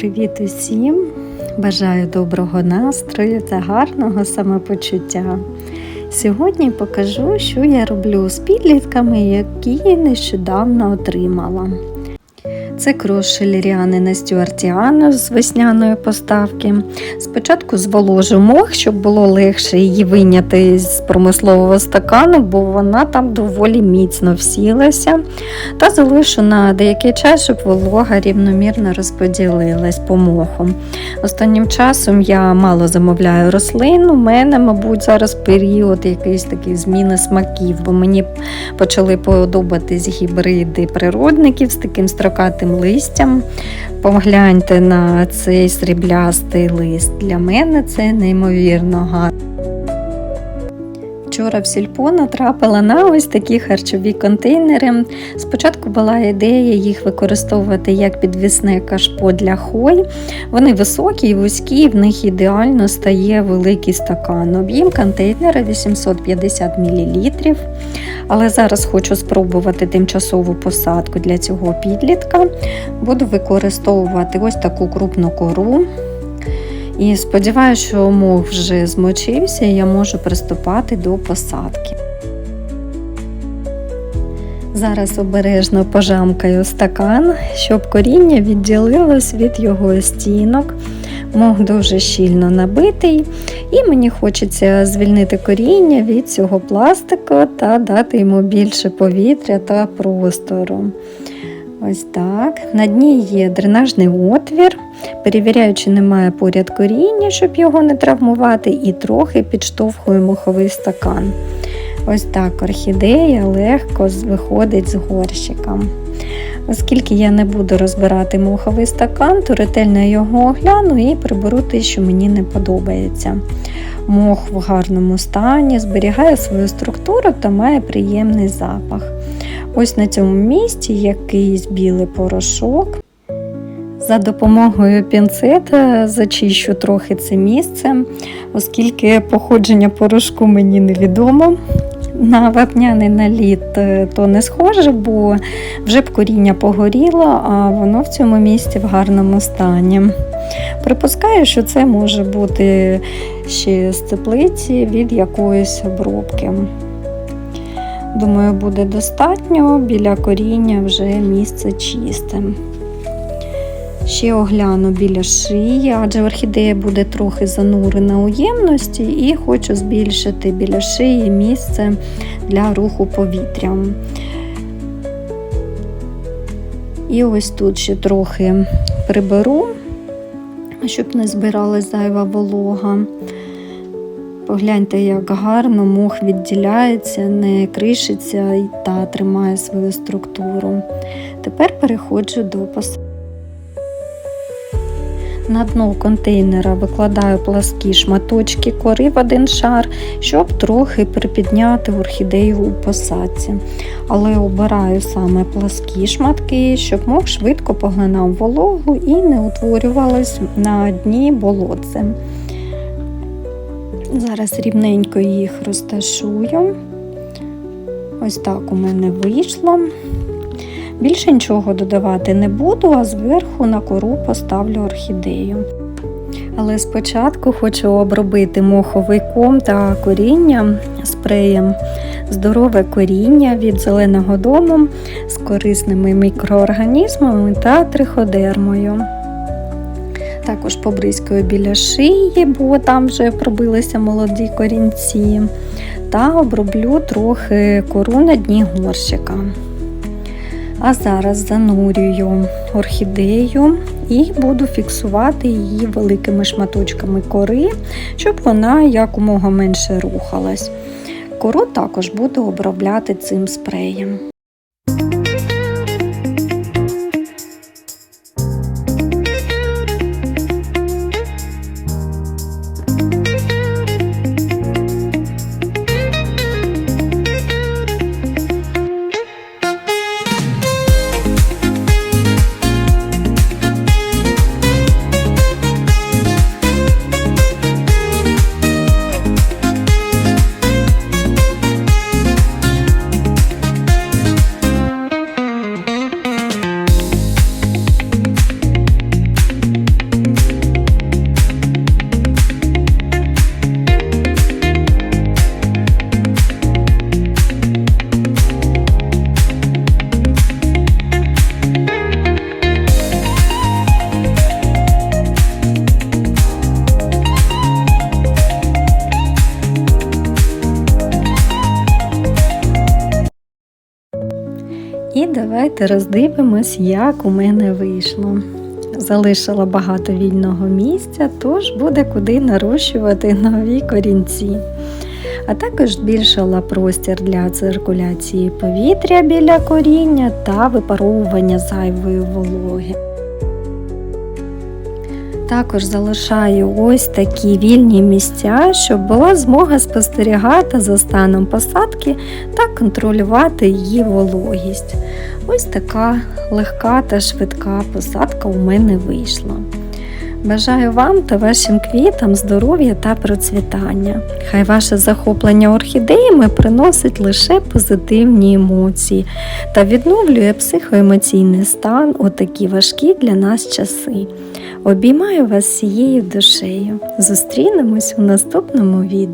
Привіт усім! Бажаю доброго настрою та гарного самопочуття. Сьогодні покажу, що я роблю з підлітками, які нещодавно отримала. Це крош Ліріани Стюартіано з весняної поставки. Спочатку зволожу мох, щоб було легше її виняти з промислового стакану, бо вона там доволі міцно всілася. Та залишу на деякий час, щоб волога рівномірно розподілилась по моху. Останнім часом я мало замовляю рослин. У мене, мабуть, зараз період якийсь такий зміни смаків, бо мені почали подобатись гібриди природників з таким строкатим листям. Погляньте на цей сріблястий лист. Для мене це неймовірно гарно. Вчора в сільпо натрапила на ось такі харчові контейнери. Спочатку була ідея їх використовувати як підвісне кашпо для хой. Вони високі і вузькі, в них ідеально стає великий стакан. Об'єм контейнера 850 мл. Але зараз хочу спробувати тимчасову посадку для цього підлітка. Буду використовувати ось таку крупну кору. І сподіваюся, що мох вже змочився і я можу приступати до посадки. Зараз обережно пожамкаю стакан, щоб коріння відділилось від його стінок. Мох дуже щільно набитий, і мені хочеться звільнити коріння від цього пластику та дати йому більше повітря та простору. Ось так. На дні є дренажний отвір. Перевіряю, чи немає поряд коріння, щоб його не травмувати, і трохи підштовхую моховий стакан. Ось так орхідея легко виходить з горщиком. Оскільки я не буду розбирати моховий стакан, то ретельно його огляну і приберу те, що мені не подобається. Мох в гарному стані, зберігає свою структуру та має приємний запах. Ось на цьому місці якийсь білий порошок. За допомогою пінцета зачищу трохи це місце, оскільки походження порошку мені невідомо. На вапняний наліт е, то не схоже, бо вже б коріння погоріло, а воно в цьому місці в гарному стані. Припускаю, що це може бути ще з теплиці від якоїсь обробки. Думаю, буде достатньо, біля коріння вже місце чисте. Ще огляну біля шиї, адже орхідея буде трохи занурена у ємності і хочу збільшити біля шиї місце для руху повітрям. І ось тут ще трохи приберу, щоб не збиралась зайва волога. Погляньте, як гарно мох відділяється, не кришиться та тримає свою структуру. Тепер переходжу до посадки. На дно контейнера викладаю пласкі шматочки кори в один шар, щоб трохи припідняти орхідею у посадці. Але обираю саме пласкі шматки, щоб мох швидко поглинав вологу і не утворювалось на дні болотце. Зараз рівненько їх розташую. Ось так у мене вийшло. Більше нічого додавати не буду, а зверху на кору поставлю орхідею. Але спочатку хочу обробити моховий ком та коріння спреєм. Здорове коріння від зеленого дому з корисними мікроорганізмами та триходермою. Також побризкаю біля шиї, бо там вже пробилися молоді корінці. Та оброблю трохи кору на дні горщика. А зараз занурюю орхідею і буду фіксувати її великими шматочками кори, щоб вона якомога менше рухалась. Кору також буду обробляти цим спреєм. Давайте роздивимось, як у мене вийшло. Залишила багато вільного місця, тож буде куди нарощувати нові корінці. А також збільшила простір для циркуляції повітря біля коріння та випаровування зайвої вологи. Також залишаю ось такі вільні місця, щоб була змога спостерігати за станом посадки та контролювати її вологість. Ось така легка та швидка посадка у мене вийшла. Бажаю вам та вашим квітам здоров'я та процвітання. Хай ваше захоплення орхідеями приносить лише позитивні емоції та відновлює психоемоційний стан у такі важкі для нас часи. Обіймаю вас всією душею. Зустрінемось у наступному відео.